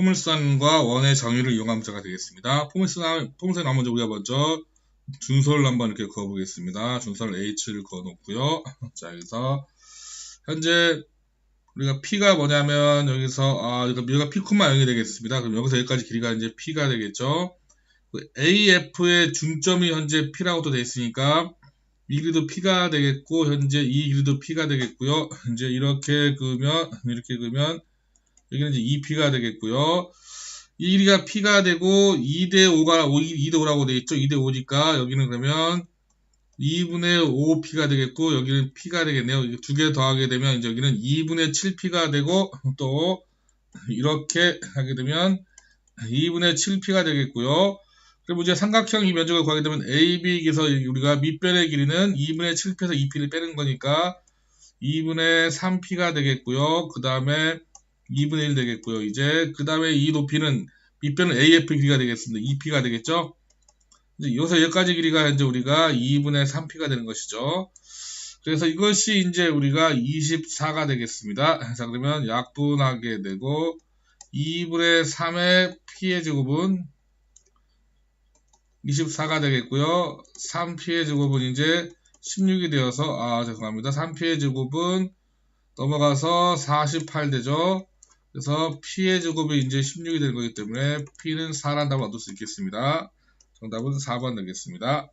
포물선과 원의 정의를 이용한 문자가 되겠습니다. 포물선, 포물선 먼저 우리가 먼저 준설을 한번 이렇게 그어보겠습니다. 준설 H를 그어놓고요. 자, 여기서 현재 우리가 P가 뭐냐면 여기서 아 이거 여기가 P, 0이 되겠습니다. 그럼 여기서 여기까지 길이가 이제 P가 되겠죠. 그 AF의 중점이 현재 P라고 또 돼 있으니까 이 길이도 P가 되겠고 현재 이 길이도 P가 되겠고요. 이제 이렇게 그으면 이렇게 그으면 여기는 이제 2P가 되겠고요. 이 길이가 P가 되고 2대 5가 2대 5라고 돼 있죠. 2대 5니까 여기는 그러면 2분의 5P가 되겠고 여기는 P가 되겠네요. 두 개 더하게 되면 이제 여기는 2분의 7P가 되고 또 이렇게 하게 되면 2분의 7P가 되겠고요. 그리고 이제 삼각형 이 면적을 구하게 되면 AB에서 우리가 밑변의 길이는 2분의 7P에서 2P를 빼는 거니까 2분의 3P가 되겠고요. 그 다음에 2분의 1 되겠고요. 이제 그 다음에 이 높이는 밑변은 AF 길이가 되겠습니다. 2P가 되겠죠. 이제 여기서 여기까지 길이가 현재 우리가 2분의 3P가 되는 것이죠. 그래서 이것이 이제 우리가 24가 되겠습니다. 자, 그러면 약분하게 되고 2분의 3의 P의 제곱은 24가 되겠고요. 3P의 제곱은 이제 16이 되어서 아 죄송합니다. 3P의 제곱은 넘어가서 48 되죠. 그래서 P의 제곱이 이제 16이 되는 거기 때문에 P는 4란 답을 얻을 수 있겠습니다. 정답은 4번 되겠습니다.